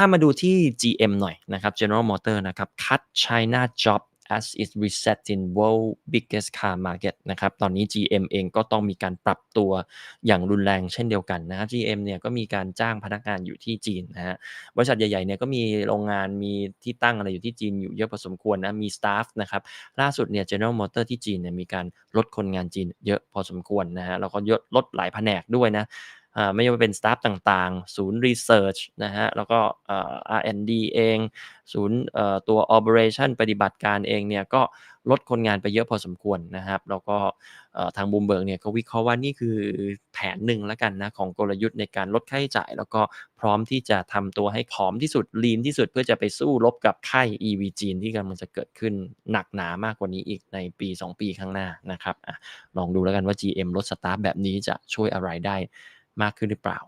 ถ้ามาดูที่ GM หน่อยนะครับ General Motors นะครับ cut China job as it reset in world biggest car market นะครับ ตอนนี้ GM เองก็ต้องมีการปรับตัวอย่างรุนแรงเช่นเดียวกันนะครับ GM เนี่ยก็มีการจ้างพนักงานอยู่ที่จีนนะฮะ บริษัทใหญ่ๆ เนี่ยก็มีโรงงานมีที่ตั้งอะไรอยู่ที่จีนอยู่เยอะพอสมควรนะ มีสตาฟนะครับ ล่าสุดเนี่ย General Motors ที่จีนเนี่ยมีการลดคนงานจีนเยอะพอสมควรนะฮะ แล้วก็ลดหลายแผนกด้วยนะ ไม่ว่าเป็นสตาฟต่างๆ ศูนย์รีเสิร์ชนะฮะ แล้วก็ R&D เอง ศูนย์ตัว Operation ปฏิบัติการเองเนี่ยก็ลดคนงานไปเยอะพอสมควรนะครับ แล้วก็ทาง Bloomberg เนี่ยก็วิเคราะห์ว่านี่คือแผนหนึ่งแล้วกันนะ ของกลยุทธ์ในการลดค่าใช้จ่าย แล้วก็พร้อมที่จะทำตัวให้ผอมที่สุด lean ที่สุดเพื่อจะไปสู้รบกับค่าย EV จีนที่กำลังจะเกิดขึ้นหนักหนามากกว่านี้อีกในปี 2 ปีข้างหน้านะครับอลองดูแล้วกันว่า GM ลดสตาฟแบบนี้จะช่วยอะไรได้ มากขึ้นหรือเปล่า